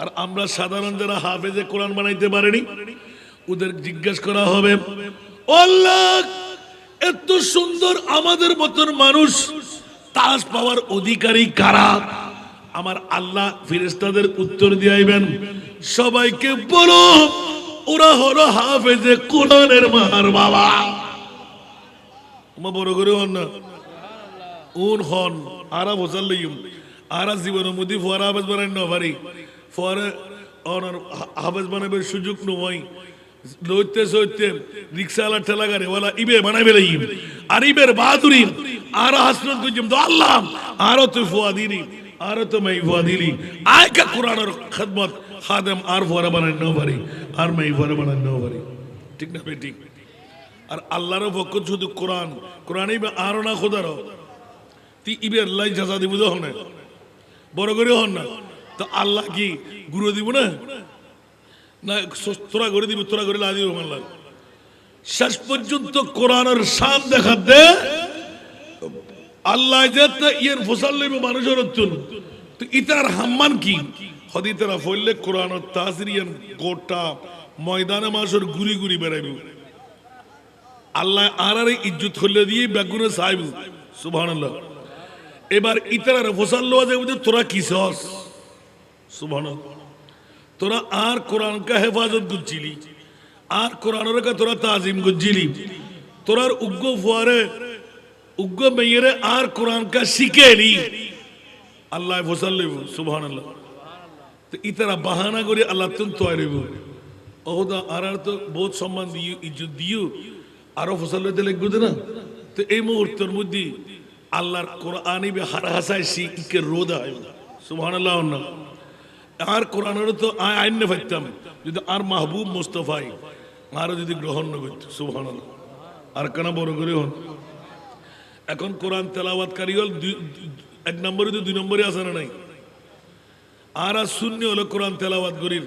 আর আমরা সাধারণ যারা হাফেজে কোরআন বানাইতে পারেনি, ওদের জিজ্ঞেস করা হবে এত সুন্দর আমাদের মতন মানুষ, তাজ পাওয়ার অধিকারী কারা? আমার আল্লাহ ফিরেস্তাদের উত্তর দিয়াইবেন সবাইকে বলো, ওরা হলো হাফেজে কোরআনের মার বাবা। বড় করে হন না? উন হন, আরা লইম, আরা জীবনের মধ্যে ফোয়ারা হাফেজ বানাই না পারি ফোয়ারা অনার হাফেজ বানাবার সুযোগ নয়। লইতে সইতে রিক্সাওয়ালা ঠেলা গাড়ি ওলা ইবে বানাইবে লইম। আর ইবের বাহাদুরি, আর হাসরত কইম তো আল্লাহ, আরও তুই ফুয়া দিনি আরও তো মাই ফুয়া দিলি। আয় কা কোরআনের খেদমত, খাদেম আর ফোয়ারা বানাই না পারি, আর মাই ফোয়ারা বানাই না পারি। ঠিক না বে ঠিক। আর আল্লাহর পক্ষ শুধু কোরআন কোরআনই আরও না খোদারও। তি ইবের লাই জাজা দিব তো হন বড় করে হন না তো আল্লাহ কি গুরু দিব না? না তোরা করে দিব, তোরা করে দিব আল্লাহ। শেষ পর্যন্ত কোরআনের শান দেখা দে। আল্লাহ ইয়ের ফসল লইব মানুষের তো ইতার হাম্মান কি? হদি তারা ফললে তাজরিয়ান গোটা ময়দানে মাসের গুড়ি গুড়ি বেড়াইব। আল্লাহ আর আর ইজ্জত হলে দিয়ে বেগুনে সাহেব সুবহানাল্লাহ। এবার ইতার ফসল লওয়া যাবে তোরা কিসস সুবহানাল্লাহ তোরা আর কোরআন কা হেফাজত গুচ্ছিলি আর কোরআনের কা তোরা তাজিম গুচ্ছিলি তোরার উগ্র ফুয়ারে, উগ্র মেয়েরে আর কোরআন কা শিখেলি আল্লাহ ফসল লইব সুবহানাল্লাহ তো ইতারা বাহানা করে আল্লাহ তুন লইব ওহদা আর তো বহুত সম্মান দিও, ইজ্জত দিও, আরও ফসল লইতে লাগবে না? তো এই মুহূর্তের মধ্যে আল্লাহর কোরআনই বে হার হাসায় শিখকে রোদ সুবহানাল্লাহ না আর কোরআনের তো আইন পাইতাম যদি আর মাহবুব মুস্তফাই, আরও যদি গ্রহণ না করতো, সুবহানাল্লাহ। আর কেন বড় করে হন? এখন কোরআন তেলাওয়াতকারী হল এক নম্বরে তো দুই নম্বরে আছে না নাই? আর আর শূন্য হলো কোরআন তেলাওয়াত করির,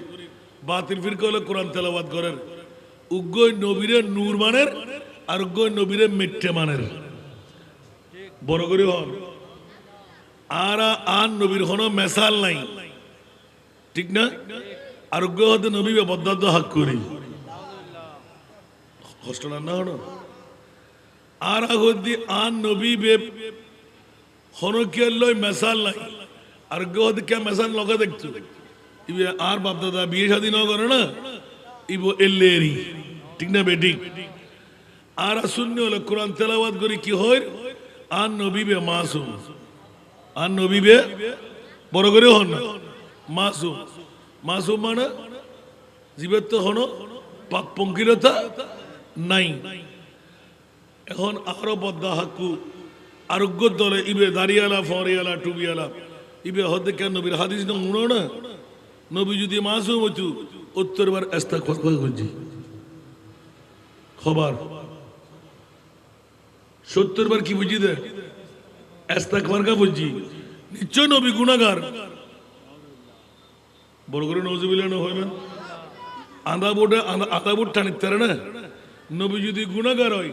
বাতিল ফিরকে হলো কোরআন তেলাওয়াত করেন উগ্গই নবীরে নূর মানের, আর উগ্গই নবীরে মেট্টে মানের। বড় করে হন। আর আন নবীর হন মেসাল নাই। ঠিক না? আর উগ্র হতে নবী বদ্দাদ্দ হাক করি। কষ্ট না আর আগদি আন নবী বে হনকিয়ার লই মেসাল নাই। আর গহদ কে মেসাল লগা দেখতো? ইবে আর বাপ দাদা বিয়ে শাদী ন করে না? ইবো এল্লেরি ঠিক না বেটি আর শূন্য হলো কোরআন তেলাওয়াত করি কি হয়? আর নবী বে মাসুম। আর নবী বে বড় করে হন না। মাসুম। মাসুম মানে জীবের তো হন পাপ পঙ্কিলতা নাই। এখন আরও বদ্দা হাক্কু আরোগ্য দলে ইবে দাঁড়িয়ালা ফরিয়ালা টুবিয়ালা। ইবে হতে কেন নবীর হাদিস না উনো না? নবী যদি মাসুম হইতু, উত্তরবার এস্তা কথা করছি। খবর। সত্তর বার কি বুঝি দে? এস্তা খবর কা বুঝছি নিশ্চয় নবী গুণাগার। বড় করে নজবিলা হইবেন আদা বোর্ডে আদা বোর্ড টানিত পারে না? নবী যদি গুণাগার হয়,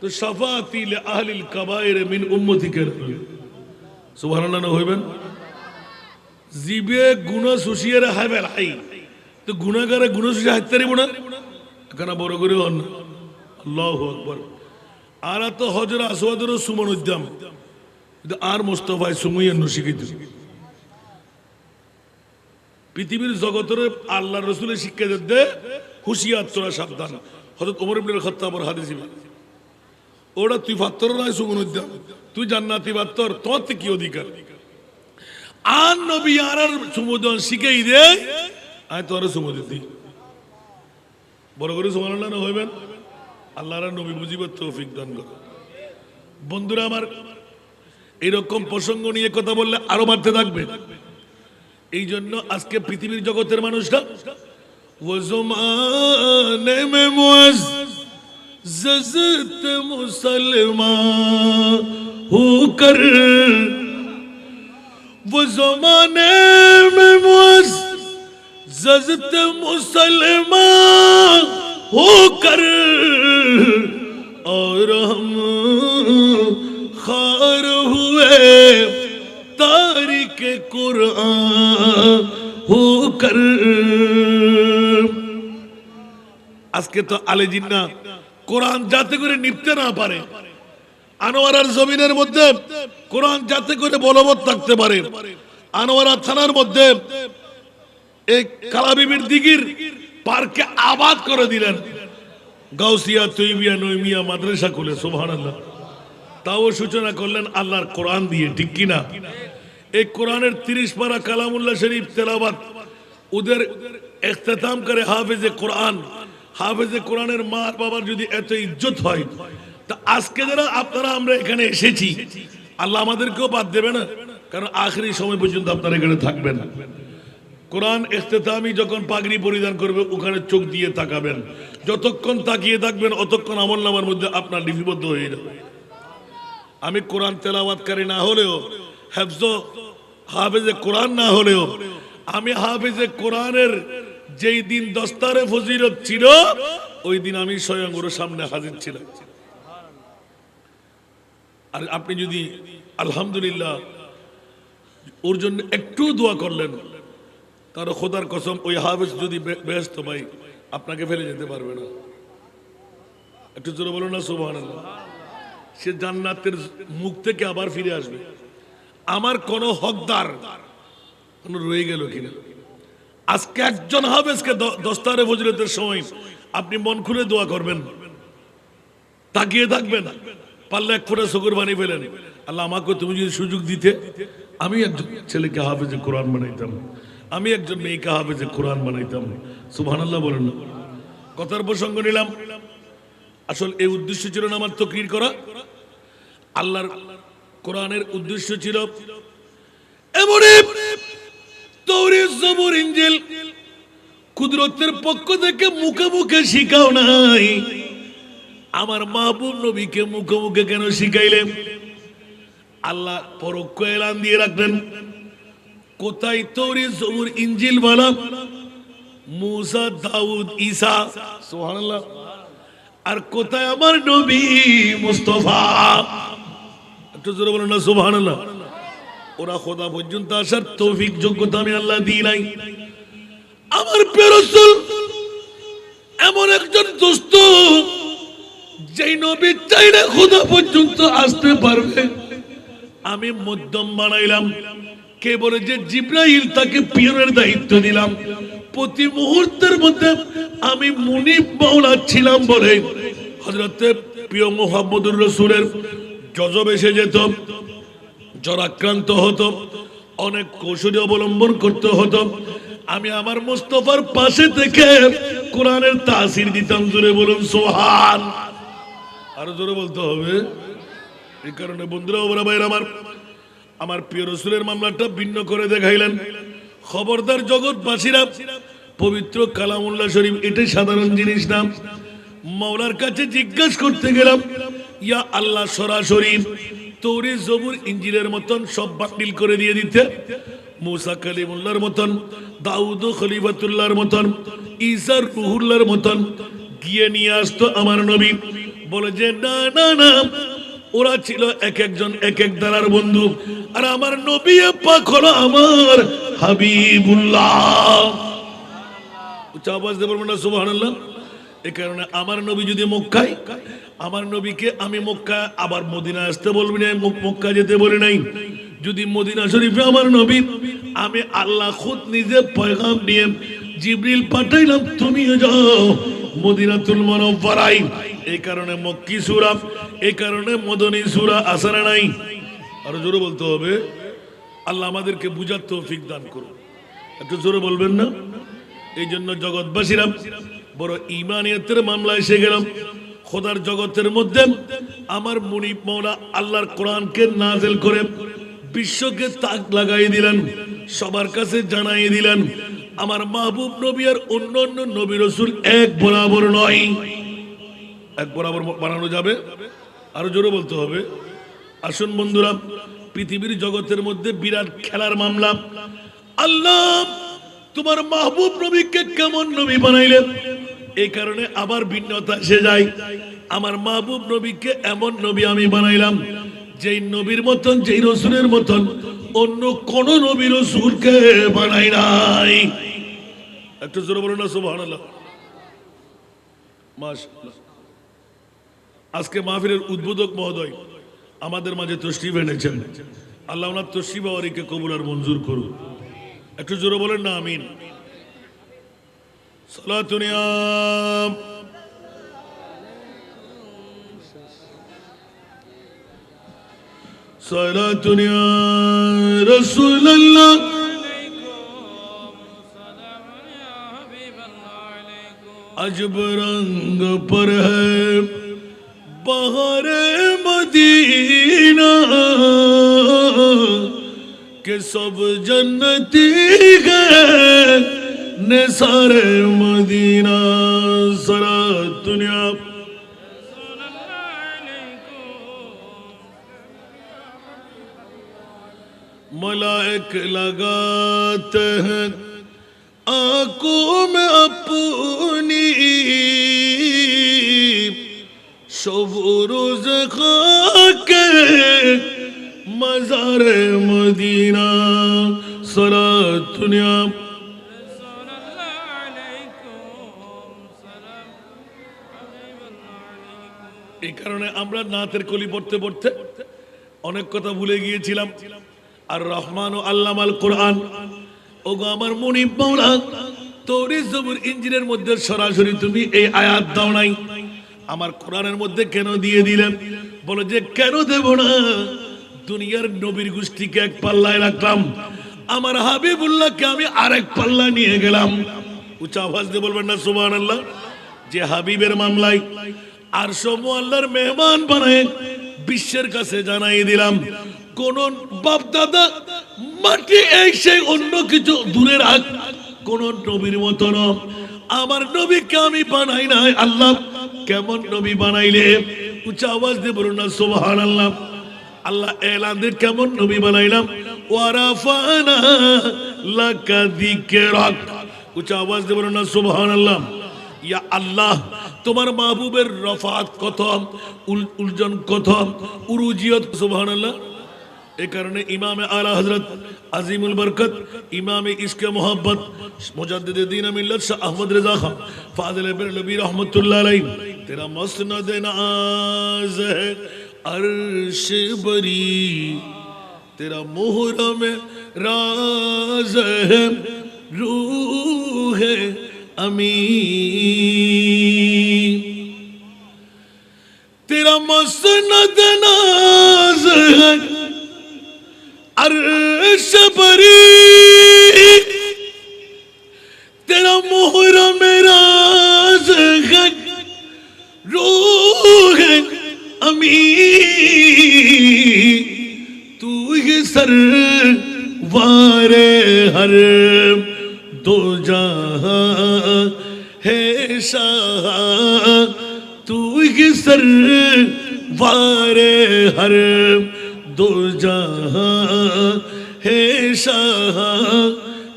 তো সাফাতি লে আহলিল কাবায়ের মিন উম্মতি কেন সুবহানাল্লাহ না হইবেন জিবে গুণ সুশিয়ারে হাইবেল হাই। তো গুণাগারে গুণ সুশি হাইতে পারিব কেন বড় করে হন আল্লাহু আকবার। আর তো হজর আসওয়াদেরও সুমন উদ্যাম আর মোস্তফায় সুমইয়ের নশিকিত পৃথিবীর জগতের আল্লাহ রসুলের শিক্ষা দে, হুশিয়ার তোরা সাবধান। হজরত ওমর ইবনুল খাত্তাবর হাদিস ওটা তুই ফাত্তর নয় সুমন উদ্যাম তুই জান্নাতি ফাত্তর, তোর কি অধিকার? আর নবী আর সুমোদন শিখেই দে আমি তোর সুমোদিত দিই বড় করে সুমান না হইবেন? আল্লাহর নবী বুঝিবার তৌফিক দান করো বন্ধুরা আমার, এরকম প্রসঙ্গ নিয়ে কথা বললে আরও বাড়তে থাকবে। এই জন্য আজকে পৃথিবীর জগতের মানুষরা وہ زمانے میں معز ززت مسلمہ ہو کر وہ زمانے میں معز ززت مسلمہ ہو کر اور ہم خار ہوئے تاری کے قرآن ہو کر আজকে তো আলে জিন্না কোরআন যাতে করে নিপতে না পারে আনোয়ারার জমিনের মধ্যে কোরআন যাতে করে বলবৎ থাকতে পারে, আনোয়ারা থানার মধ্যে এই কালাবিবির দিঘির পার্কে আবাদ করে দিলেন। গাউসিয়া তৈবিয়া নৈমিয়া মাদ্রাসা খুলে সোভান তাও সূচনা করলেন আল্লাহর কোরআন দিয়ে, ঠিক কিনা? এই কোরআনের তিরিশ পারা কালামুল্লাহ শরীফ তেলাবাত ওদের এখতেতাম করে হাফেজে কোরআন, হাফেজে কোরআনের মা বাবার যদি এত ইজ্জত হয়, তা আজকে যারা আপনারা, আমরা এখানে এসেছি, আল্লাহ আমাদেরকেও বাদ দেবে না, কারণ আখরি সময় পর্যন্ত আপনারা এখানে থাকবেন। কোরআন ইখতিতামি যখন পাগড়ি পরিধান করবে, ওখানে চোখ দিয়ে তাকাবেন। যতক্ষণ তাকিয়ে থাকবেন, অতক্ষণ আমল নামার মধ্যে আপনার লিপিবদ্ধ হয়ে যাবে। আমি কোরআন তেলাওয়াতকারী না হলেও, হেফজ হাফেজে কোরআন না হলেও আমি হাফেজে কোরআনের যেই দিন দস্তারে ফজিরত ছিল, ওই দিন আমি স্বয়ং ওর সামনে হাজির ছিলাম। আর আপনি যদি আলহামদুলিল্লাহ ওর জন্য একটু দোয়া করলেন তার খোদার কসম ওই হাফেজ যদি ব্যস্ত ভাই, আপনাকে ফেলে যেতে পারবে না। একটু জোরে বলুন না, সুবহানাল্লাহ। সে জান্নাতের মুখ থেকে আবার ফিরে আসবে। আমার কোন হকদার কোন রয়ে গেল কিনা? আজকে একজন হাফেজকে দস্তারে ফজরতের সময়। আপনি মন খুলে দোয়া করবেন। তাকিয়ে থাকবেন। পারলে এক ফোঁটা শকুর বানিয়ে ফেলেন। আল্লাহ আমাকে তুমি যদি সুযোগ দিতে, আমি একজন ছেলেকে হাফেজে কোরআন বানাইতাম। আমি একজন মেয়েকে হাফেজে কোরআন বানাইতাম। সুবহানাল্লাহ বলেন না। কথার প্রসঙ্গ নিলাম। আসল এই উদ্দেশ্য ছিল না আমার তকরির করা। আল্লাহর কোরআনের উদ্দেশ্য ছিল ইঞ্জিল কুদরতের পক্ষ থেকে মুখে মুখে শিখাও নাই। আমার মাহবুব নবীকে মুখে মুখে কেন শিখাইলেন? আল্লাহ পরোক্ষ এলান দিয়ে রাখলেন কোথায় তৌরি জবুর ইঞ্জিল বলা? মুসা, দাউদ, ঈসা, সুবহানাল্লাহ। আর কোথায় আমার নবী মুস্তফা? ওরা খোদা পর্যন্ত আসার তৌফিক যোগ্যতা আমি আল্লাহ দিই নাই। আমার পেরসুল এমন একজন যেই নবী খোদা পর্যন্ত আসতে পারবে। আমি মধ্যম বানাইলাম, কে বলে যে জিব্রাইল তাকে পিয়নের দায়িত্ব দিলাম। প্রতি মুহূর্তের মধ্যে আমি মুনিব মাওলা ছিলাম বলে। হজরতে প্রিয় মোহাম্মদুর রসুলের জজব এসে যেত, জরাক্রান্ত হতো, অনেক কৌশলী অবলম্বন করতে হতো। আমি আমার মুস্তফার পাশে থেকে কোরআনের তাসির দিতাম, জোরে বলুন, সোহান। আরও জোরে বলতে হবে। এই কারণে বন্ধুরা ওরা ভাইয়ের আমার আমার প্রিয় রসুলের মামলাটা ভিন্ন করে দেখাইলেন। খবরদার জগৎ জগৎবাসীরা, পবিত্র কালামুল্লাহ শরীফ, এটাই সাধারণ জিনিস না। মাওলার কাছে জিজ্ঞাসা করতে গেলাম ইয়া আল্লাহ সরাসরি তৌরি জবুর ইঞ্জিনের মতন সব বাতিল করে দিয়ে দিতে। মুসা কালিমুল্লাহর মতন, দাউদ খলিফাতুল্লাহর মতন ঈসার রুহুল্লাহর মতন গিয়ে নিয়ে আসতো আমার নবী। বলে যে, না না না, ওরা ছিল এক একজন, এক এক দ্বারার বন্ধু। আর আমার নবী পাক হলো আমার হাবিবুল্লাহ। উচ্চ আওয়াজ দিয়ে বলবেন না, সুবহানাল্লাহ? এই কারণে আমার নবী যদি মক্কায়, আমার নবীকে আমি মক্কা আবার মদিনা আসতে বলবি না মক- মক্কা যেতে বলি নাই। যদি মদিনা শরীফে আমার নবী, আমি আল্লাহ খুদ নিজে পয়গাম নিয়ে জিবরিল পাঠাইলাম তুমিও যাও মদিনাতুল মনফরাই এই কারণে মক্কি সুরা এই কারণে মদনী সুরা আসারা নাই। আরও জোরে বলতে হবে, আল্লাহ আমাদেরকে বুঝার তৌফিক দান করুন। একটু জোরে বলবেন না? এই জন্য জগৎবাসীরা বড় ইমানিয়তের মামলা এসে গেলাম। খোদার জগতের মধ্যে আমার মুনিব মৌলা আল্লাহর কোরআনকে নাজেল করে বিশ্বকে তাক লাগাই দিলেন, সবার কাছে জানাই দিলেন, আমার মাহবুব নবী আর অন্য অন্য নবী রসুল এক বরাবর নয়। এক বরাবর বানানো যাবে, আরও জোরে বলতে হবে। আসুন বন্ধুরা, পৃথিবীর জগতের মধ্যে বিরাট খেলার মামলা। আল্লাহ, তোমার মাহবুব নবীকে কেমন নবী বানাইলেন? এই কারণে আবার ভিন্নতা এসে যায়। আমার মাহবুব নবীকে এমন নবী আমি বানাইলাম, যেই নবীর মতন, যেই রসুলের মতন অন্য কোন নবী রসুলকে বানাই নাই। একটু জোরে বলুন না, সুবহানাল্লাহ। আজকে মাহফিলের উদ্বোধক মহোদয় আমাদের মাঝে তশরিফ এনেছেন। আল্লাহ ওনার তশরিফ আওয়ারিকে কবুল আর মঞ্জুর করুন একটু জোরে বলেন না, আমিন। صلاة نعام صلاة نعام رسول اللہ عجب رنگ پر ہے بہار مدینہ کہ سب جنتی گئے نے سارے مدینہ سرا دنیا ملائک لگاتے ہیں آنکھوں میں اپنی شب روز خاک مزار مدینہ سرا دنیا এই কারণে আমরা নাতের কলি পড়তে পড়তে অনেক কথা ভুলে গিয়েছিলাম। আর রহমান ও আল্লামাল কোরআন, ওগো আমার মনিব তোর জবুর ইঞ্জিনের মধ্যে সরাসরি তুমি এই আয়াত দাও নাই। আমার কোরআনের মধ্যে কেন দিয়ে দিলেন? বলে যে কেন দেব না? দুনিয়ার নবীর গোষ্ঠীকে এক পাল্লায় রাখলাম। আমার হাবিবুল্লাহকে আমি আরেক পাল্লা নিয়ে গেলাম। উঁচা আওয়াজ দিয়ে বলবেন না সুবহান আল্লাহ যে হাবিবের মামলায় আর সব আল্লাহর মেহমান বানায় বিশ্বের কাছে জানাই দিলাম। কোন বাপ দাদা মাটি এই সেই অন্য কিছু দূরে রাখ। কোন নবীর মতো ন। আমার নবীকে আমি বানাই নাই, আল্লাহ। কেমন নবী বানাইলে? উচ্চ আওয়াজ দিয়ে বলুন না সোহান আল্লাহ আল্লাহ এলাদের কেমন নবী বানাইলাম? ওয়ারাফানা লাকা দিকরাক উচ্চ আওয়াজ দিয়ে বলুন না সুবহান আল্লাহ ইয়া আল্লাহ তোমার মাহবুবের রফাত কত? উলজন কত? উরুজিয়ত, সুবহানাল্লাহ। এ কারণে ইমামে আলা হজরত আজিমুল বরকত, ইমামে ইসকে মোহাম্মত মুজাদ্দিদিন মিল্লত শাহ আহমদ রেজা খান, ফাজিল ইবনে নবী রহমাতুল্লাহ আলাইহি। তেরা মসনদ নাজ আরশ বরি। তেরা মোহরম রাজ রূহ আমিন। میرا مسند ناز ہے۔ عرش بری۔ تیرا محرم راز ہے۔ روح امین۔ تو یہ سر وار ہر دو جہاں ہے شاہ۔ کی سروار ہر دو جہاں ہے شاہ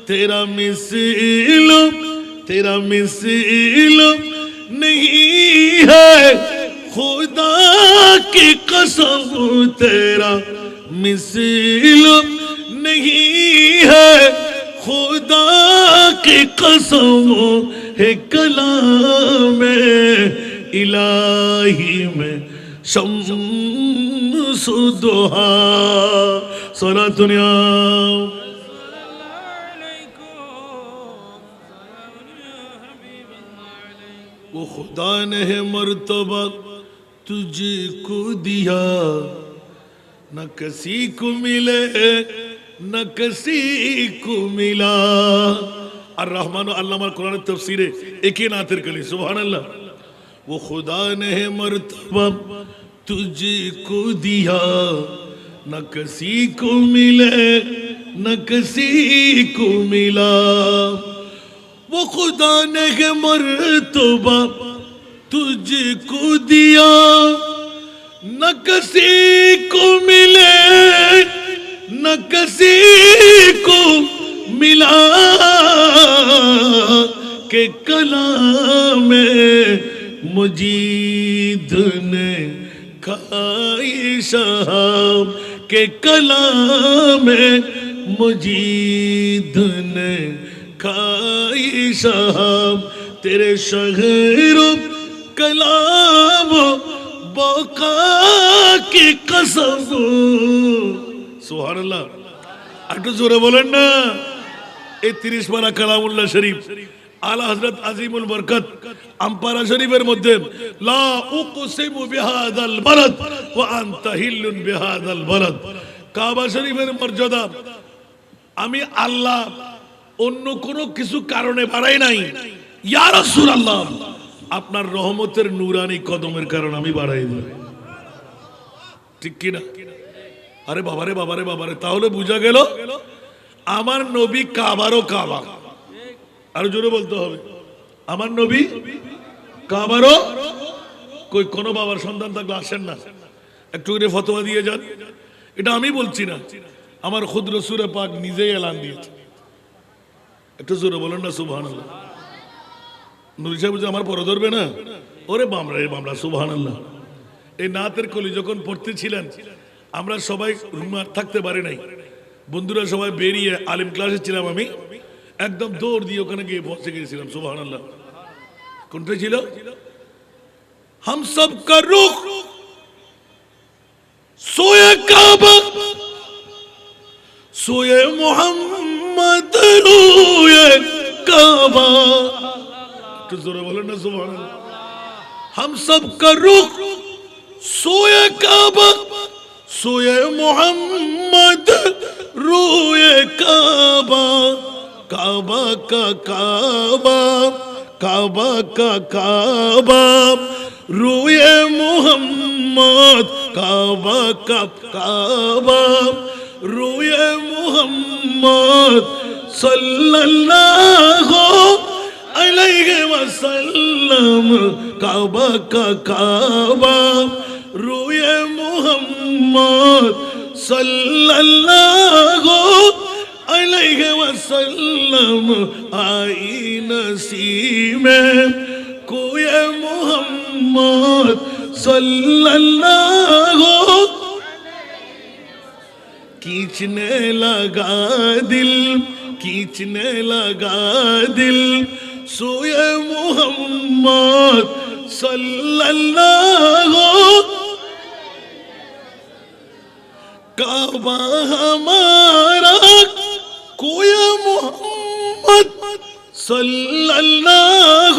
تیرا مثل تیرا مثل نہیں ہے خدا کی قسم تیرا مثل نہیں ہے خدا کی قسم ہے کلام میں ইলাহি মে شمس الضحى صلاة يا وہ خدا نے مرتبہ تجھے کو دیا نہ کسی کو ملے نہ کسی کو ملا الرحمن و علامہ قرآن تفسیر ایک ہی ناتر کلی سبحان اللہ وہ خدا نے مرتبہ تجھ کو دیا، نہ کسی کو ملے، نہ کسی کو ملا۔ وہ خدا نے مرتبہ تجھ کو دیا، نہ کسی کو ملے، نہ کسی کو ملا۔ کہ کلام میں مجید نے کائی صاحب کے کلام مجید نے کائی صاحب تیرے شہر کلام بقا کی قسم سبحان اللہ একটু জোরে বলেন না এই তিরিশ মারা কালামুল্লাহ শরীফ আলা হজরত আজিমুল বরকত আমপারা শরীফের মধ্যে, লা উকসিমু বিহাদাল ওয়া আনতা বিহাদাল কাবা শরীফের মর্যাদা, আমি আল্লাহ অন্য কোনো কিছু কারণে বাড়াই নাই। ইয়া রাসূলুল্লাহ, আপনার রহমতের নূরানি কদমের কারণে আমি বাড়াই দিই ঠিক কি না আরে বাবারে বাবারে বাবারে, তাহলে বুঝা গেল, আমার নবী কাবারও কাবা। আরও জোরে বলতে হবে। আমার নবী কাবারও কই কোন বাবার সন্তান থাকলে আসেন না। একটু করে ফতোয়া দিয়ে যান। এটা আমি বলছি না। আমার ক্ষুদ্র সুরে পাক নিজেই এলান দিয়েছে। একটু জোরে বলেন না সুবহান নুরি সাহেব আমার পরে ধরবে না? ওরে বামরা রে বামরা সুবহান আল্লাহ এই নাতের কলি যখন পড়তেছিলেন, আমরা সবাই রুমে আর থাকতে পারি নাই। বন্ধুরা সবাই বেরিয়ে আলিম ক্লাসে ছিলাম আমি। একদম দৌড় দিয়ে ওখানে গিয়ে পৌঁছে গিয়েছিলাম সুবাহ আল্লাহ কোনটা ছিল? হাম সব কা রুখ। সোয়ে কাবা। সোয়ে মোহাম্মদ, রুয়ে কাবা। একটু জোরে বলেন না সুবাহ হাম সব কা রুখ। সোয়ে কাবা। সোয়ে Muhammad, রুয়ে Kaaba. Kaaba Kaaba Kaaba Kaaba. ரூய Muhammad Kaaba Kaaba. ரூய முகம்மத் சொல்லல்லாஹோ அலைஹ வசல்லம் காபா காபா. ரூய முகம்மத் சொல்லல்லாஹோ عليه وسلم آئی نسیم کوئی محمد صلی اللہ کھینچنے لگا دل کھینچنے لگا دل سوئے محمد صلی اللہ কাবা হমারা حقه يا محمد. صلى الله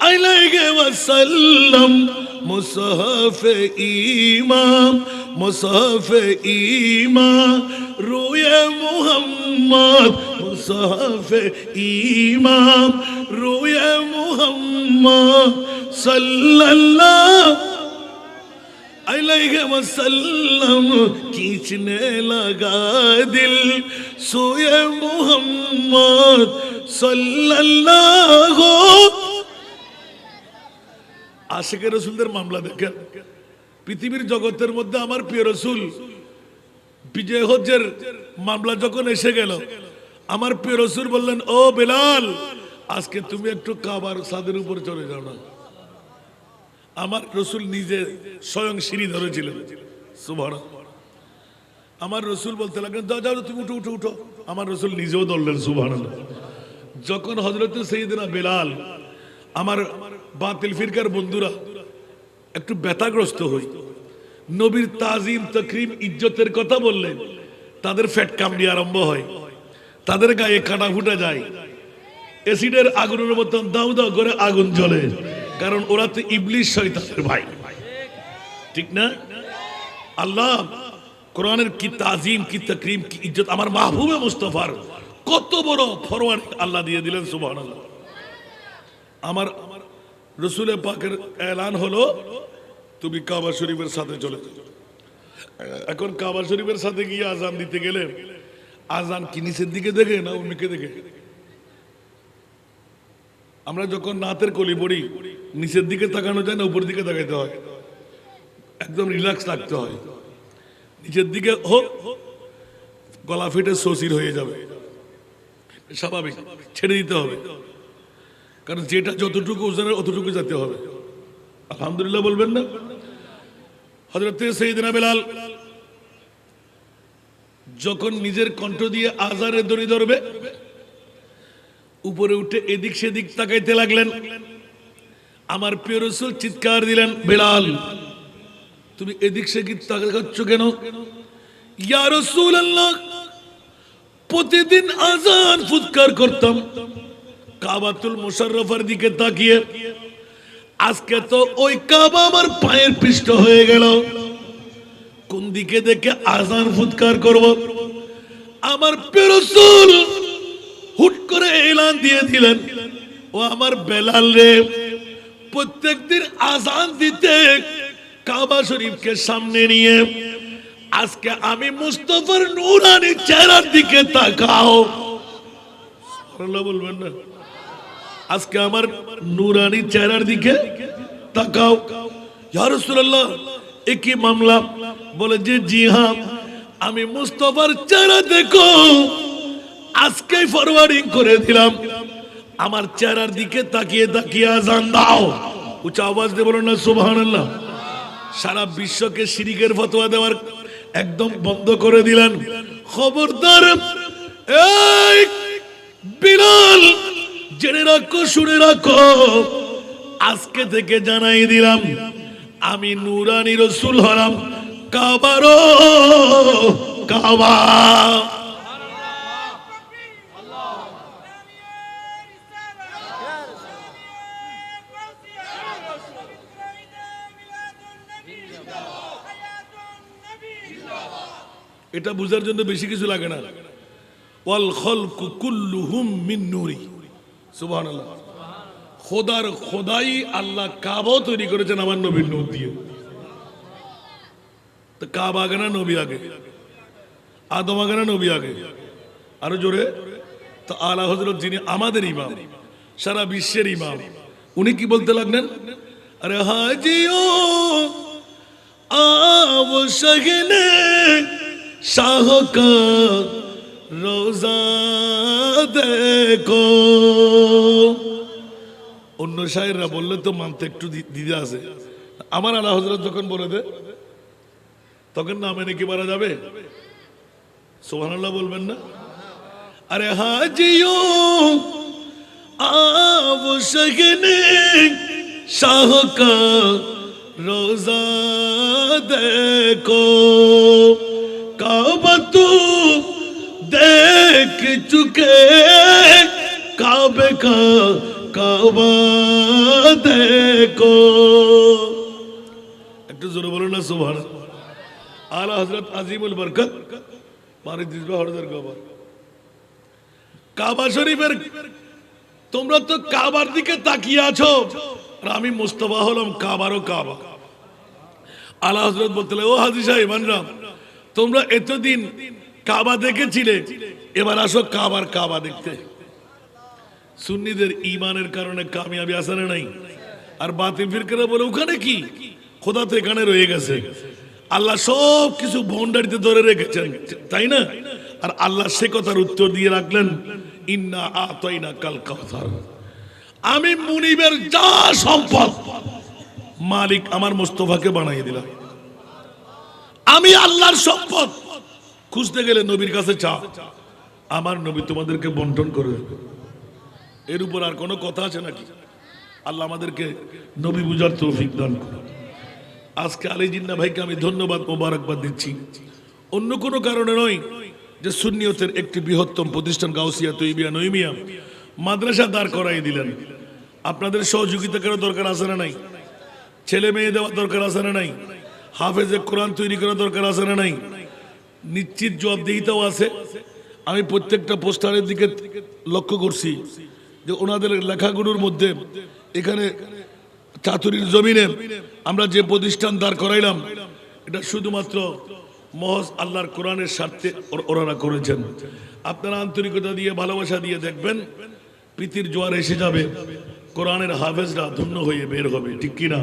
عليه وسلم. مصحف إمام مصحف إمام. روي محمد مصحف إمام. روي محمد. صلى الله عليه وسلم अलैहि वसल्लम खींचने लगा दिल सोए मोहम्मद सल्लल्लाहु আশেকের রসুলদের মামলা দেখেন পৃথিবীর জগতের মধ্যে আমার প্রিয় রসুল বিজয় হজ্জের মামলা যখন এসে গেল আমার প্রিয় রসুল বললেন ও বেলাল আজকে তুমি একটু কাবার সাদের উপর চলে যাও না আমার রসুল নিজে স্বয়ং সিঁড়ি ধরেছিলেন। সুভান আমার রসুল বলতে লাগলেন, যাও তুমি উঠো উঠো উঠো। আমার রসুল নিজেও ধরলেন সুভান যখন হজরত সেইদিনা বেলাল, আমার বাতিল ফিরকার বন্ধুরা একটু ব্যথাগ্রস্ত হই, নবীর তাজিম, তকরিম, ইজ্জতের কথা বললেন, তাদের ফ্যাট কামড়ি আরম্ভ হয়, তাদের গায়ে কাটা ফুটে যায় এসিডের আগুনের মতন দাউ দাউ করে আগুন জ্বলে। কারণ ওরা তো ইবলিশ শয়তানের ভাই। ঠিক না? আল্লাহ, কোরআনের কি তাজিম, কি তকরিম, কি ইজ্জত? আমার মাহবুবে মুস্তফার কত বড় ফরওয়ার্ড আল্লাহ দিয়ে দিলেন, সুবহানাল্লাহ। আমার রসুলের পাকের এলান হলো, তুমি কাবা শরীফের সাথে চলে এখন কাবা শরীফের সাথে গিয়ে আজান দিতে গেলে, আজান কি নিচের দিকে দেখে না উন্মিকে দেখে? আমরা যখন নাতের কলি পড়ি, নিচের দিকে তাকানো যায় না উপর দিকে তাকাইতে হয়। একদম রিল্যাক্স থাকতে হয়। নিচের দিকে হোক, গলা ফেটে শশির হয়ে যাবে। স্বাভাবিক, ছেড়ে দিতে হবে। কারণ যেটা যতটুকু ওজনের, অতটুকু যেতে হবে। আলহামদুলিল্লাহ বলবেন না? হজরত সেইদিনা বেলাল যখন নিজের কণ্ঠ দিয়ে আজারে দড়ি ধরবে উপরে উঠে এদিক সেদিক তাকাইতে লাগলেন। আমার প্রিয় রসুল চিৎকার দিলেন, বেলাল, তুমি এদিক সেদিক তাকাচ্ছ কেন? আল্লাহ প্রতিদিন আজান ফুৎকার করতাম, কাবাতুল মুশাররফের দিকে তাকিয়ে। আজকে তো ওই কাবা আমার পায়ের পৃষ্ঠ হয়ে গেল। কোন দিকে দেখে আজান ফুৎকার করব? আমার পেরসুল হুট করে এলান দিয়ে দিলেন ও আমার বেলাল রে, প্রত্যেকদিন আজান দিতে কাবা শরীফকে সামনে নিয়ে, আজকে আমি মুস্তফার নুরানি চেহারার দিকে তাকাও। বলবেন না, আজকে আমার নুরানি চেহারার দিকে তাকাও। ইয়া রাসূলুল্লাহ এ মামলা বলে যে, জি হ্যাঁ আমি মুস্তফার চেহারা দেখো। আজকে ফরওয়ার্ডিং করে দিলাম। আমার চেহারার দিকে তাকিয়ে তাকিয়ে আজান দাও। উঁচা আওয়াজ দিয়ে বলো না, সুবহানাল্লাহ। সারা বিশ্বকে শিরিকের ফতোয়া দেওয়ার একদম বন্ধ করে দিলেন। খবরদার, এই বিলাল, জেনে রাখো, শুনে রাখো। আজকে থেকে জানাই দিলাম, আমি নুরানি রসুল হলাম কাবারো, কাবা। এটা বুঝার জন্য বেশি কিছু লাগে না। ওয়াল খলকু কুল্লুহুম মিন নূরি। সুবহানাল্লাহ। খোদার খোদাই আল্লাহ কাবাও তৈরি করেছেন আমার নবীর নূর দিয়ে। তো কাব আগে না নবী আগে? আদম আগে না নবী আগে? আরও জোরে। তো আলা হজরত যিনি আমাদের ইমাম, সারা বিশ্বের ইমাম, উনি কি বলতে লাগলেন? আরে হাজিও আও শগনে কা রোজা দেখো। অন্য শাহেররা বললে তো মানতে একটু দিদা আছে। আমার আলা হজরত যখন বলে দে তখন না মেনে কি মারা যাবে? সোহানাল্লাহ বলবেন না? আরে হাজিও আব শগনে শাহ কা রোজা দেখো। কাবা তু দেখ চুকে কাবে का কাবা দেখো। একটু জোরে বলো না, সুবহান। আলা হযরত আজিমুল বরকত মারি দিসবা হরদার কবর। কাবা শরীফের, তোমরা তো কাবার দিকে তাকিয়ে আছো। আর আমি মুস্তফা হলাম কাবারও কাবা। আলা হজরত বলতে ও হাজি সাহেব মানরাম তোমরা এতদিন কাবা দেখেছিলে, এবার আসো কাবার কাবা দেখতে। সুন্নিদের ইমানের কারণে কামিয়াবি আসে না নাই। আর বাতিল ফিরকারা বলে, ওখানে কি? খোদা তো এখানে রয়ে গেছে। আল্লাহ সব কিছু বাউন্ডারিতে ধরে রেখেছেন, তাই না? আর আল্লাহ সে কথার উত্তর দিয়ে রাখলেন, ইন্না আতাইনা কাল কাউসার। আমি মুনিবের যা সম্পদ মালিক আমার মোস্তফাকে বানাই দিলাম। আমি আল্লাহর সম্পদ। খুঁজতে গেলে নবীর কাছে চা। আমার নবী তোমাদেরকে বন্টন করে এর উপর আর কোনো কথা আছে নাকি? আল্লাহ আমাদেরকে নবী বুঝার তৌফিক দান আজকে আলী জিন্না ভাইকে আমি ধন্যবাদ, মোবারকবাদ দিচ্ছি। অন্য কোনো কারণে নয় যে সুন্নিয়তের একটি বৃহত্তম প্রতিষ্ঠান গাউসিয়া, তৈবিয়া নইমিয়া মাদ্রাসা দাঁড় করাই দিলেন। আপনাদের সহযোগিতা করার দরকার আছে না নাই? ছেলে মেয়ে দেওয়ার দরকার আছে না নাই? হাফেজে কোরআন তৈরি করার দরকার আছে না নাই? নিশ্চিত জবাবদিহিতাও আছে। আমি প্রত্যেকটা পোস্টারের দিকে লক্ষ্য করছি যে ওনাদের লেখাগুলোর মধ্যে এখানে চাতুরির জমিনে আমরা যে প্রতিষ্ঠান দাঁড় করাইলাম, এটা শুধুমাত্র মহজ আল্লাহর কোরআনের স্বার্থে ওনারা করেছেন। আপনারা আন্তরিকতা দিয়ে, ভালোবাসা দিয়ে দেখবেন প্রীতির জোয়ার এসে যাবে, কোরআনের হাফেজরা ধন্য হয়ে বের হবে, ঠিক কিনা?